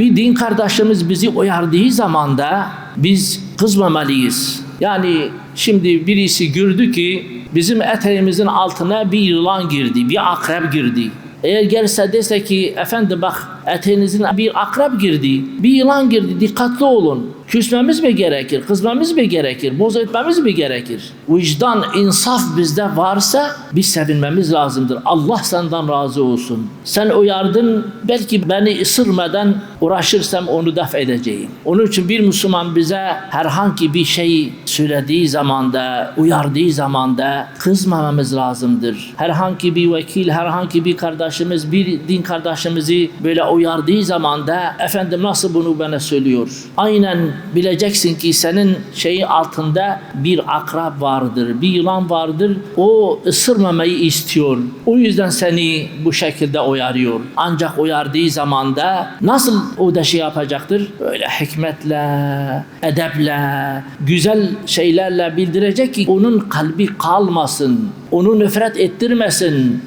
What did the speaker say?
bir din kardeşimiz bizi uyardığı zaman da biz kızmamalıyız. Yani şimdi birisi gördü ki bizim eteğimizin altına bir yılan girdi, bir akrep girdi. Eğer gelse dese ki efendim bak eteğinizin bir akrep girdi, bir yılan girdi dikkatli olun. Küsmemiz mi gerekir, kızmamız mı gerekir, boz etmemiz mi gerekir? Vicdan, insaf bizde varsa biz sevinmemiz lazımdır. Allah senden razı olsun. Sen uyardın, belki beni ısırmadan uğraşırsam onu def edeceğim. Onun için bir Müslüman bize herhangi bir şey söylediği zamanda, uyardığı zamanda kızmamamız lazımdır. Herhangi bir vekil, herhangi bir kardeşimiz, bir din kardeşimizi böyle uyardığı zamanda efendim nasıl bunu bana söylüyor? Aynen bileceksin ki senin şeyin altında bir akrab vardır, bir yılan vardır. O ısırmamayı istiyor. O yüzden seni bu şekilde uyarıyor. Ancak uyardığı zamanda nasıl o da şey yapacaktır? Böyle hikmetle, edeple, güzel şeylerle bildirecek ki onun kalbi kalmasın. Onu nefret ettirmesin.